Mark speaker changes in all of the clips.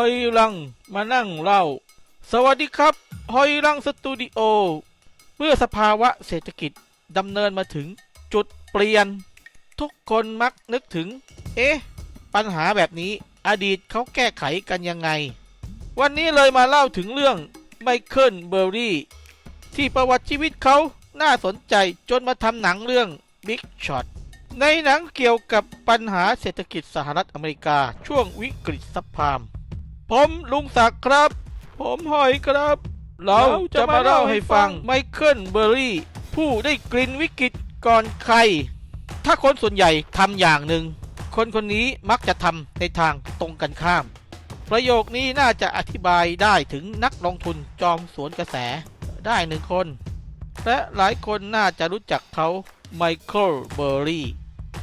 Speaker 1: อยรังมานั่งเล่า สวัสดีครับหอยรังสตูดิโอ เมื่อสภาวะเศรษฐกิจดำเนินมาถึงจุดเปลี่ยน ทุกคนมักนึกถึง เอ๊ะ ปัญหาแบบนี้อดีตเขาแก้ไขกันยังไง วันนี้เลยมาเล่าถึงเรื่องไมเคิลเบอร์รี่ที่ประวัติชีวิตเขาน่าสนใจจนมาทำหนังเรื่อง Big Shot ในหนังเกี่ยวกับปัญหาเศรษฐกิจสหรัฐอเมริกาช่วงวิกฤตซับพราม ผมลุงศักดิ์ครับ ผมหอยครับ เราจะมาเล่าให้ฟังไมเคิลเบอร์รี่ ผู้ได้กลิ่นวิกฤตก่อนใคร ถ้าคนส่วนใหญ่ทำอย่างหนึ่ง คนคนนี้มักจะทำในทางตรงกันข้าม ประโยคนี้น่าจะอธิบายได้ถึงนักลงทุนจอมสวนกระแสได้หนึ่งคน และหลายคนน่าจะรู้จักเขาไมเคิลเบอร์รี่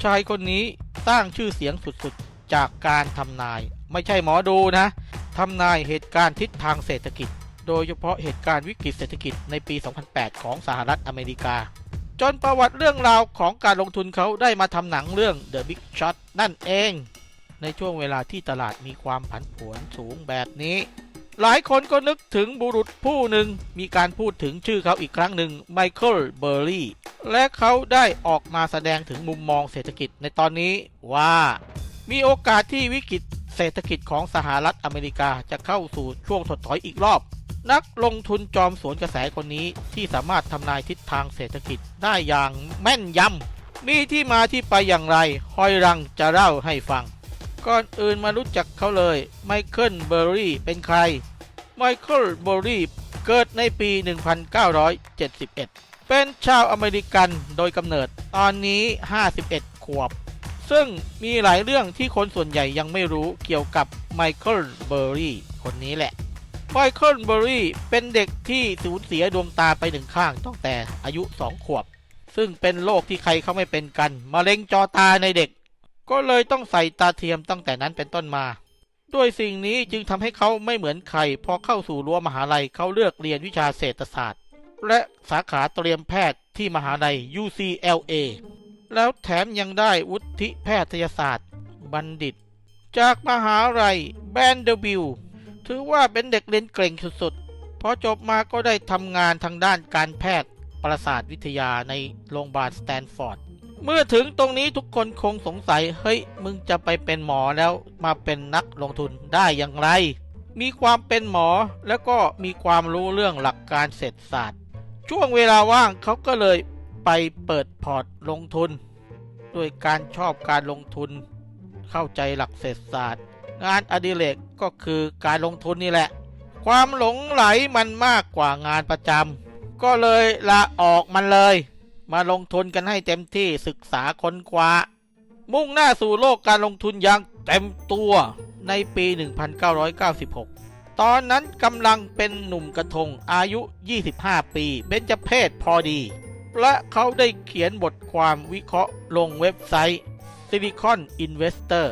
Speaker 1: ชายคนนี้สร้างชื่อเสียงสุดๆ จากการทำนาย ไม่ใช่หมอดูนะทำนายเหตุการณ์ทิศทางเศรษฐกิจ โดยเฉพาะเหตุการณ์วิกฤตเศรษฐกิจในปี 2008 ของสหรัฐอเมริกา จนประวัติเรื่องราวของการลงทุนเขาได้มาทำหนังเรื่อง The Big Shot นั่นเอง ในช่วงเวลาที่ตลาดมีความผันผวนสูงแบบนี้ หลายคนก็นึกถึงบุรุษผู้หนึ่งมีการพูดถึงชื่อเขาอีกครั้งหนึ่งไมเคิลเบอร์รี่และเขาได้ออกมาแสดงถึงมุมมองเศรษฐกิจในตอนนี้ว่า มีโอกาสที่วิกฤต เศรษฐกิจของสหรัฐอเมริกาจะเข้าสู่ช่วงถดถอยอีกรอบ นักลงทุนจอมสวนกระแสคนนี้ที่สามารถทำนายทิศทางเศรษฐกิจได้อย่างแม่นยำมีที่มาที่ไปอย่างไรหอยรังจะเล่าให้ฟัง ก่อนอื่นมารู้จักเขาเลยไมเคิลเบอร์รี่เป็นใครไมเคิลเบอร์รี่เกิดในปี 1971 เป็นชาวอเมริกันโดยกำเนิด ตอนนี้ 51 ขวบ ซึ่งมีหลายเรื่องที่คนส่วนใหญ่ยังไม่รู้เกี่ยวกับไมเคิลเบอร์รี่คนนี้แหละไมเคิลเบอร์รี่เป็นเด็กที่สูญเสียดวงตาไปหนึ่งข้างตั้งแต่อายุ 2 ขวบ ซึ่งเป็นโรคที่ใครเขาไม่เป็นกันมะเร็งจอตาในเด็ก ก็เลยต้องใส่ตาเทียมตั้งแต่นั้นเป็นต้นมา ด้วยสิ่งนี้จึงทำให้เขาไม่เหมือนใครพอเข้าสู่รั้วมหาลัยเขาเลือกเรียนวิชาเศรษฐศาสตร์ และสาขาเตรียมแพทย์ที่มหาลัย UCLA แล้วแถมยังได้วุฒิแพทยศาสตร์ บัณฑิต จากมหาลัยแบนเดอร์บิลถือว่าเป็นเด็กเรียนเก่งสุดๆ พอจบมาก็ได้ทำงานทางด้านการแพทย์ประสาทวิทยาในโรงพยาบาลสแตนฟอร์ด เมื่อถึงตรงนี้ทุกคนคงสงสัย เฮ้ย มึงจะไปเป็นหมอแล้วมาเป็นนักลงทุนได้อย่างไร มีความเป็นหมอแล้วก็มีความรู้เรื่องหลักการเศรษฐศาสตร์ ช่วงเวลาว่างเขาก็เลย ไปเปิดพอร์ตลงทุน ด้วยการชอบการลงทุน เข้าใจหลักเศรษฐศาสตร์ งานอดิเรกก็คือการลงทุนนี่แหละ ความหลงไหลมันมากกว่างานประจำก็เลยลาออกมันเลย มาลงทุนกันให้เต็มที่ศึกษาค้นคว้า มุ่งหน้าสู่โลกการลงทุนอย่างเต็มตัวในปี 1996ตอนนั้นกำลังเป็นหนุ่มกระทงอายุ 25 ปี เบญจเพศพอดี และเขาได้เขียนบทความวิเคราะห์ลงเว็บไซต์ Silicon Investor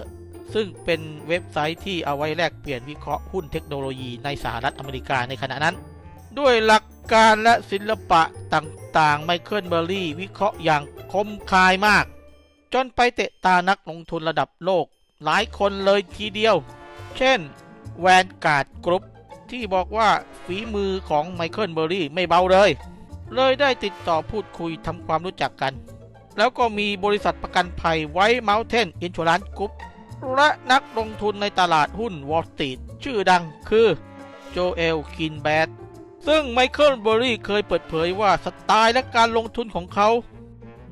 Speaker 1: ซึ่งเป็นเว็บไซต์ที่เอาไว้แลกเปลี่ยนวิเคราะห์หุ้นเทคโนโลยีในสหรัฐอเมริกาในขณะนั้น ด้วยหลักการและศิลปะต่างๆ ไมเคิลเบอร์รี่วิเคราะห์อย่างคมคายมาก จนไปเตะตานักลงทุนระดับโลก หลายคนเลยทีเดียว เช่นแวนการ์ดกรุ๊ปที่บอกว่าฝีมือของไมเคิลเบอร์รี่ไม่เบาเลย เลยได้ติดต่อพูดคุยทำความรู้จักกัน แล้วก็มีบริษัทประกันภัยไว้เม t เทนอินช r รันกรุ๊ปและนักลงทุนในตลาดหุ้นวอล l ์ t ี e ชื่อดังคือโจเอลคินแบดซึ่งไมเคิลเบอร์รี่เคยเปิดเผยว่าสไตล์และการลงทุนของเขา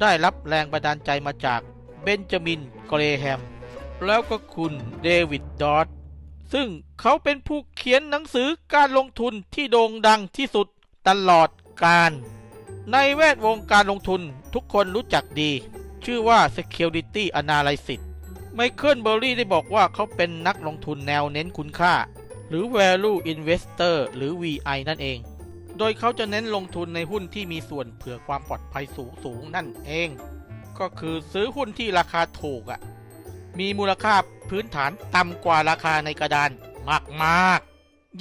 Speaker 1: ได้รับแรงบันดาลใจมาจากเบนจามินเกรแฮม แล้วก็คุณเดวิดดอดซึ่งเขาเป็นผู้เขียนหนังสือการลงทุนที่โด่งดังที่สุดตลอด การ ในแวดวงการลงทุนทุกคนรู้จักดี ชื่อว่า Security Analysis ไมเคิลเบอร์รี่ได้บอกว่าเขาเป็นนักลงทุนแนวเน้นคุณค่า หรือ value investor หรือ VI นั่นเอง โดยเขาจะเน้นลงทุนในหุ้นที่มีส่วนเผื่อความปลอดภัยสูงสูงนั่นเอง ก็คือซื้อหุ้นที่ราคาถูกอะ่ะมีมูลค่าพื้นฐานต่ำกว่าราคาในกระดานมากๆ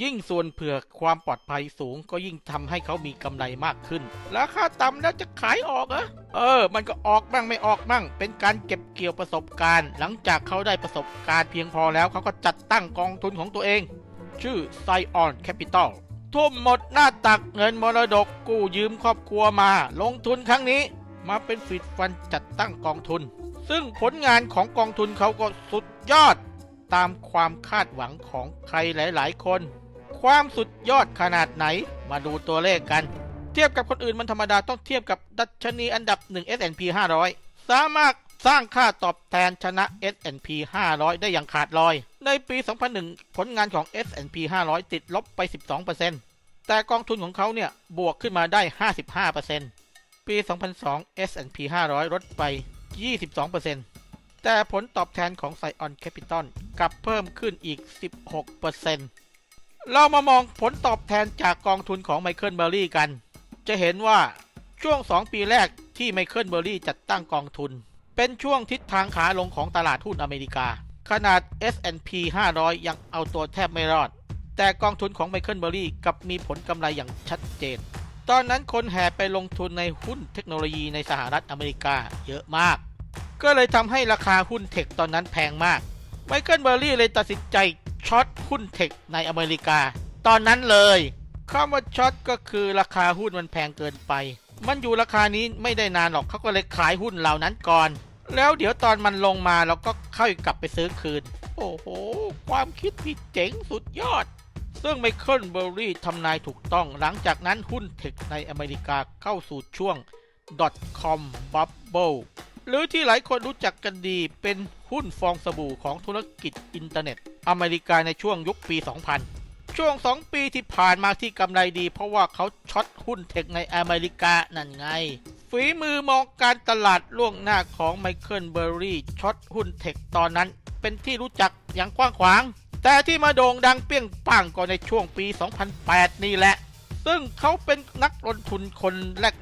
Speaker 1: ยิ่งส่วนเผื่อความปลอดภัยสูงก็ยิ่งทำให้เขามีกำไรมากขึ้น ราคาต่ำแล้วจะขายออกเหรอ เออ มันก็ออกบ้างไม่ออกบ้าง เป็นการเก็บเกี่ยวประสบการณ์ หลังจากเขาได้ประสบการณ์เพียงพอแล้วเขาก็จัดตั้งกองทุนของตัวเอง ชื่อ Scion Capital ทุ่มหมดหน้าตักเงินมรดกกู้ยืมครอบครัวมา ลงทุนครั้งนี้ มาเป็นฟิดฟันจัดตั้งกองทุน ซึ่งผลงานของกองทุนเขาก็สุดยอด ตามความคาดหวังของใครหลาย ๆ คน ความสุดยอดขนาดไหนมาดูตัวเลขกัน เทียบกับคนอื่นมันธรรมดาต้องเทียบกับดัชนีอันดับ 1 S&P 500 สามารถสร้างค่าตอบแทนชนะ S&P 500 ได้อย่างขาดลอย ในปี 2001 ผลงานของ S&P 500 ติดลบไป 12%แต่กองทุนของเขาเนี่ยบวกขึ้นมาได้ 55%ปี 2002 S&P 500 ลดไป 22% แต่ผลตอบแทนของ Scion Capital กลับเพิ่มขึ้นอีก 16%เรามามองผลตอบแทนจากกองทุนของไมเคิลเบอร์รี่กัน จะเห็นว่าช่วง 2 ปีแรกที่ไมเคิลเบอร์รี่จัดตั้งกองทุน เป็นช่วงทิศทางขาลงของตลาดหุ้นอเมริกา ขนาด S&P 500 ยังเอาตัวแทบไม่รอด แต่กองทุนของไมเคิลเบอร์รี่กลับมีผลกำไรอย่างชัดเจน ตอนนั้นคนแห่ไปลงทุนในหุ้นเทคโนโลยีในสหรัฐอเมริกาเยอะมาก ก็เลยทำให้ราคาหุ้นเทคตอนนั้นแพงมาก ไมเคิลเบอร์รี่เลยตัดสินใจช็อตหุ้นเทคในอเมริกา ตอนนั้นเลยคำว่าช็อตก็คือราคาหุ้นมันแพงเกินไป มันอยู่ราคานี้ไม่ได้นานหรอกเขาก็เลยขายหุ้นเหล่านั้นก่อน แล้วเดี๋ยวตอนมันลงมาเราก็ค่อยกลับไปซื้อคืน โอ้โห ความคิดที่เจ๋งสุดยอด ซึ่งไมเคิลเบอร์รี่ทำนายถูกต้อง หลังจากนั้นหุ้นเทคในอเมริกาเข้าสู่ช่วง .com bubble หรือที่หลายคนรู้จักกันดีเป็นหุ้นฟองสบู่ของธุรกิจอินเทอร์เน็ต อเมริกาในช่วงยุคปี 2000 ช่วง 2 ปีที่ผ่านมาที่กำไรดี เพราะว่าเขาช็อตหุ้นเทคในอเมริกานั่นไง ฝีมือมองการตลาดล่วงหน้าของไมเคิลเบอร์รี่ช็อตหุ้นเทคตอนนั้น เป็นที่รู้จักอย่างกว้างขวาง แต่ที่มาโด่งดังเปี้ยงปังก็ในช่วงปี 2008 นี่แหละซึ่งเขาเป็นนักลงทุนคน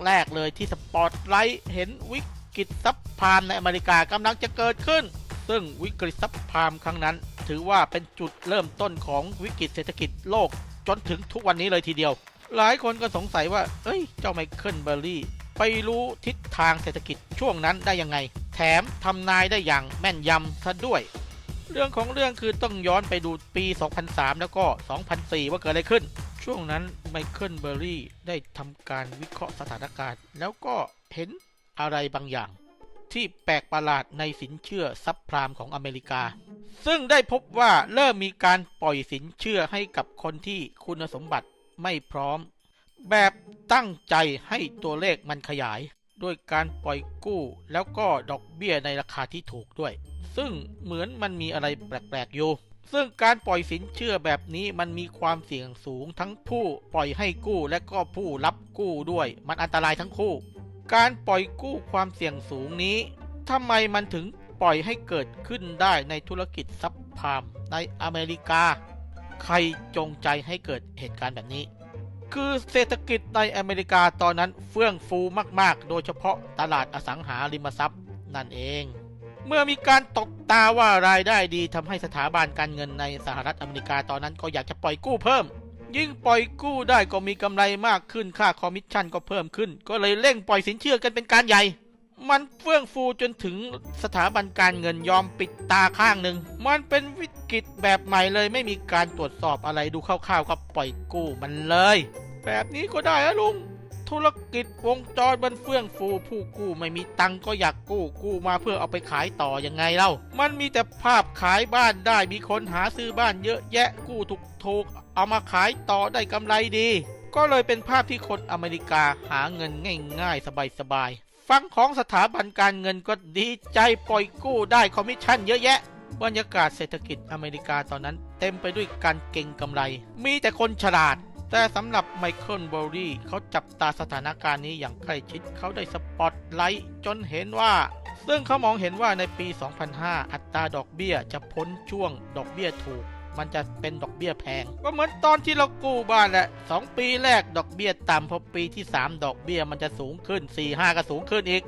Speaker 1: แรก ๆ เลยที่สปอตไลท์เห็นวิ กฤตซับพามในอเมริกากำลังจะเกิดขึ้น ซึ่งวิกฤตซับพามครั้งนั้น ถือว่าเป็นจุดเริ่มต้นของวิกฤตเศรษฐกิจโลกจนถึงทุกวันนี้เลยทีเดียว หลายคนก็สงสัยว่า เอ้ย เจ้าไมเคิลเบอร์รี่ ไปรู้ทิศทางเศรษฐกิจช่วงนั้นได้ยังไง แถมทำนายได้อย่างแม่นยำซะด้วย เรื่องของเรื่องคือต้องย้อนไปดูปี 2003 แล้วก็ 2004 ว่าเกิดอะไรขึ้น ช่วงนั้นไมเคิลเบอร์รี่ได้ทำการวิเคราะห์สถานการณ์ แล้วก็เห็น อะไรบางอย่าง ที่แปลกประหลาดในสินเชื่อซับพรามของอเมริกา ซึ่งได้พบว่าเริ่มมีการปล่อยสินเชื่อให้กับคนที่คุณสมบัติไม่พร้อม แบบตั้งใจให้ตัวเลขมันขยายด้วยการปล่อยกู้แล้วก็ดอกเบี้ยในราคาที่ถูกด้วย ซึ่งเหมือนมันมีอะไรแปลกๆอยู่ ซึ่งการปล่อยสินเชื่อแบบนี้มันมีความเสี่ยงสูงทั้งผู้ปล่อยให้กู้และก็ผู้รับกู้ด้วย มันอันตรายทั้งคู่ การปล่อยกู้ความเสี่ยงสูงนี้ทำไมมันถึงปล่อยให้เกิดขึ้นได้ในธุรกิจซับพามในอเมริกา ใครจงใจให้เกิดเหตุการณ์แบบนี้ คือเศรษฐกิจในอเมริกาตอนนั้นเฟื่องฟูมากๆ โดยเฉพาะตลาดอสังหาริมทรัพย์นั่นเอง เมื่อมีการตกตาว่ารายได้ดีทำให้สถาบันการเงินในสหรัฐอเมริกาตอนนั้นก็อยากจะปล่อยกู้เพิ่ม ยิ่งปล่อยกู้ได้ก็มีกำไรมากขึ้นค่าคอมมิชชั่นก็เพิ่มขึ้น ก็เลยเร่งปล่อยสินเชื่อกันเป็นการใหญ่ มันเฟื่องฟูจนถึงสถาบันการเงินยอมปิดตาข้างหนึ่ง มันเป็นวิกฤตแบบใหม่เลยไม่มีการตรวจสอบอะไรดูคร่าวๆก็ปล่อยกู้มันเลย แบบนี้ก็ได้อะลุง ธุรกิจวงจรมันเฟื่องฟูผู้กู้ไม่มีตังก็อยากกู้กู้มาเพื่อเอาไปขายต่อยังไงเล่า มันมีแต่ภาพขายบ้านได้มีคนหาซื้อบ้านเยอะแยะกู้ถูกถูกๆเอามาขายต่อได้กำไรดี ก็เลยเป็นภาพที่คนอเมริกาหาเงินง่ายๆ สบายๆฟังของสถาบันการเงินก็ดีใจปล่อยกู้ได้คอมมิชชั่นเยอะแยะบรรยากาศเศรษฐกิจอเมริกาตอนนั้น เต็มไปด้วยการเก่งกำไร มีแต่คนฉลาด แต่สำหรับไมเคิลเบอร์รี่เขาจับตาสถานการณ์นี้อย่างใกล้ชิดเขาได้สปอตไลท์จนเห็นว่า ซึ่งเขามองเห็นว่าในปี 2005 อัตราดอกเบี้ยจะพ้นช่วงดอกเบี้ยถูก มันจะเป็นดอกเบี้ยแพง ก็เหมือนตอนที่เรากู้บ้านแหละ 2 ปีแรกดอกเบี้ยต่ำพอปีที่ 3 ดอกเบี้ยมันจะสูงขึ้น 4 5 ก็สูงขึ้นอีก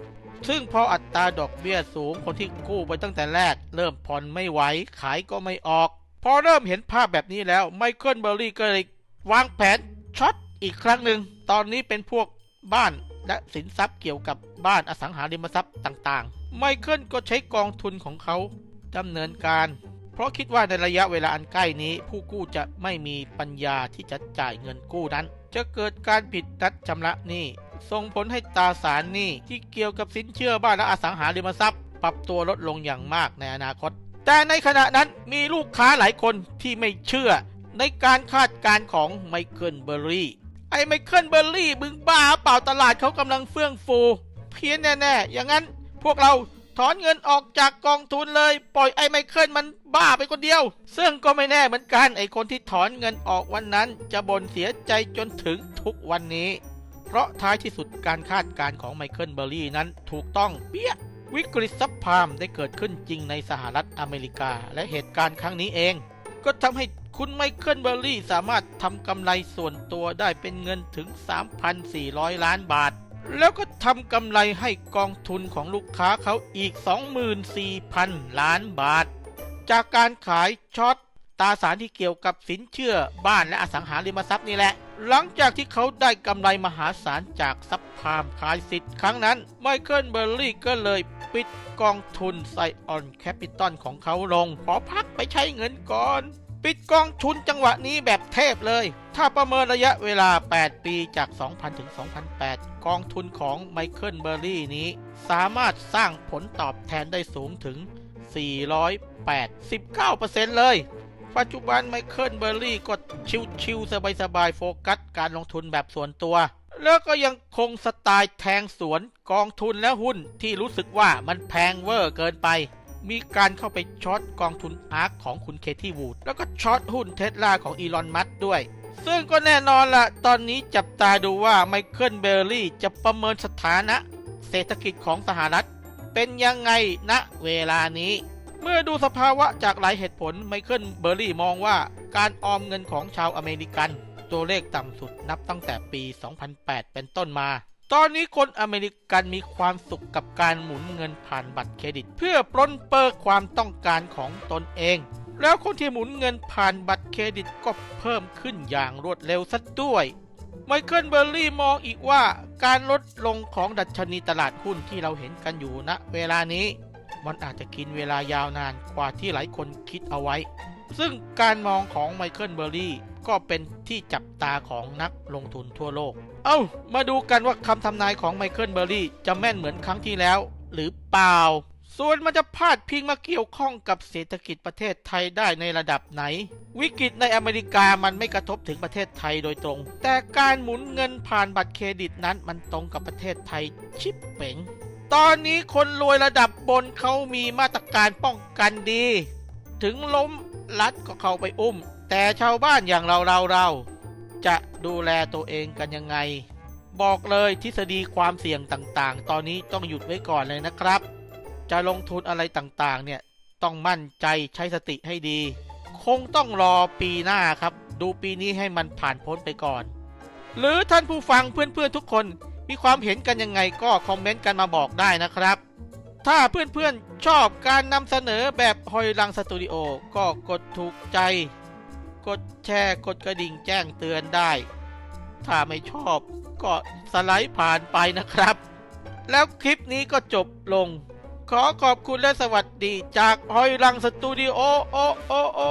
Speaker 1: ซึ่งพออัตราดอกเบี้ยสูงคนที่กู้ไปตั้งแต่แรก เริ่มผ่อนไม่ไหวขายก็ไม่ออก พอเริ่มเห็นภาพแบบนี้แล้วไมเคิลเบอร์รี่ก็เลย วางแผนช็อตอีกครั้งหนึ่ง ตอนนี้เป็นพวกบ้านและสินทรัพย์เกี่ยวกับบ้านอสังหาริมทรัพย์ต่างๆ ไมเคิลก็ใช้กองทุนของเขาดำเนินการ เพราะคิดว่าในระยะเวลาอันใกล้นี้ ผู้กู้จะไม่มีปัญญาที่จะจ่ายเงินกู้นั้น จะเกิดการผิดนัดชำระหนี้ส่งผลให้ตราสารหนี้ที่เกี่ยวกับสินเชื่อบ้านและอสังหาริมทรัพย์ ปรับตัวลดลงอย่างมากในอนาคต แต่ในขณะนั้นมีลูกค้าหลายคนที่ไม่เชื่อ ในการคาดการณ์ของไมเคิลเบอร์รี่ ไอ้ไมเคิลเบอร์รี่มึงบ้าเปล่าตลาดเขากำลังเฟื่องฟู เพี้ยนแน่ๆ อย่างนั้นพวกเราถอนเงินออกจากกองทุนเลย ปล่อยไอ้ไมเคิลมันบ้าไปคนเดียว ซึ่งก็ไม่แน่เหมือนกันไอ้คนที่ถอนเงินออกวันนั้น จะบ่นเสียใจจนถึงทุกวันนี้ เพราะท้ายที่สุดการคาดการณ์ของไมเคิลเบอร์รี่นั้นถูกต้องเปี้ยวิกฤตซับพามได้เกิดขึ้นจริงในสหรัฐอเมริกา และเหตุการณ์ครั้งนี้เอง ก็ทำให้ คุณไมเคิลเบอร์รี่สามารถทำกำไรส่วนตัวได้เป็นเงินถึง 3,400 ล้านบาท แล้วก็ทำกำไรให้กองทุนของลูกค้าเขาอีก 24,000 ล้านบาท จากการขายช็อตตราสารที่เกี่ยวกับสินเชื่อบ้านและอสังหาริมทรัพย์นี่แหละ หลังจากที่เขาได้กำไรมหาศาลจากซับพามขายสิทธิ์ครั้งนั้น ไมเคิลเบอร์รี่ก็เลยปิดกองทุนไซออนแคปิตอลของเขาลง ขอพักไปใช้เงินก่อน ปิดกองทุนจังหวะนี้แบบเทพเลย ถ้าประเมินระยะเวลา 8 ปีจาก 2000 ถึง 2008 กองทุนของไมเคิลเบอร์รี่นี้ สามารถสร้างผลตอบแทนได้สูงถึง 489%เลย ปัจจุบันไมเคิลเบอร์รี่ก็ชิวๆสบายๆ โฟกัสการลงทุนแบบส่วนตัว แล้วก็ยังคงสไตล์แทงสวนกองทุนและหุ้นที่รู้สึกว่ามันแพงเวอร์เกินไป มีการเข้าไปช็อตกองทุนอาร์คของคุณเคที่วูดแล้วก็ช็อตหุ้นเทสลาของอีลอนมัสด้วย ซึ่งก็แน่นอนละตอนนี้จับตาดูว่าไมเคิลเบอร์รี่จะประเมินสถานะ เศรษฐกิจของสหรัฐ เป็นยังไงณเวลานี้ เมื่อดูสภาวะจากหลายเหตุผลไมเคิลเบอร์รี่มองว่าการออมเงินของชาวอเมริกัน ตัวเลขต่ำสุดนับตั้งแต่ปี 2008 เป็นต้นมา ตอนนี้คนอเมริกันมีความสุขกับการหมุนเงินผ่านบัตรเครดิต เพื่อปล้นเปิกความต้องการของตนเอง แล้วคนที่หมุนเงินผ่านบัตรเครดิตก็เพิ่มขึ้นอย่างรวดเร็วซะด้วยไมเคิลเบอร์รี่มองอีกว่าการลดลงของดัชนีตลาดหุ้นที่เราเห็นกันอยู่ณเวลานี้ มันอาจจะกินเวลายาวนานกว่าที่หลายคนคิดเอาไว้ ซึ่งการมองของไมเคิลเบอร์รี่ ก็เป็นที่จับตาของนักลงทุนทั่วโลก เอ้า มาดูกันว่าคำทำนายของไมเคิลเบอร์รี่จะแม่นเหมือนครั้งที่แล้ว หรือเปล่า ส่วนมันจะพาดพิงมาเกี่ยวข้องกับเศรษฐกิจประเทศไทยได้ในระดับไหน วิกฤตในอเมริกามันไม่กระทบถึงประเทศไทยโดยตรง แต่การหมุนเงินผ่านบัตรเครดิตนั้นมันตรงกับประเทศไทยชิบเป๋งตอนนี้คนรวยระดับบนเขามีมาตรการป้องกันดี ถึงล้มรัดก็เข้าไปอุ้ม แต่ชาวบ้านอย่างเราเราเราจะดูแลตัวเองกันยังไง บอกเลยทฤษฎีความเสี่ยงต่างๆ ตอนนี้ต้องหยุดไว้ก่อนเลยนะครับ จะลงทุนอะไรต่างๆ เนี่ยต้องมั่นใจใช้สติให้ดี คงต้องรอปีหน้าครับ ดูปีนี้ให้มันผ่านพ้นไปก่อน หรือท่านผู้ฟังเพื่อนๆทุกคนมีความเห็นกันยังไงก็คอมเมนต์กันมาบอกได้นะครับ ถ้าเพื่อนๆชอบการนำเสนอแบบหอยลังสตูดิโอก็กดถูกใจ กดแชร์กดกระดิ่งแจ้งเตือนได้ ถ้าไม่ชอบก็สไลด์ผ่านไปนะครับ แล้วคลิปนี้ก็จบลง ขอขอบคุณและสวัสดีจากหอยลังสตูดิโอโอโอโอ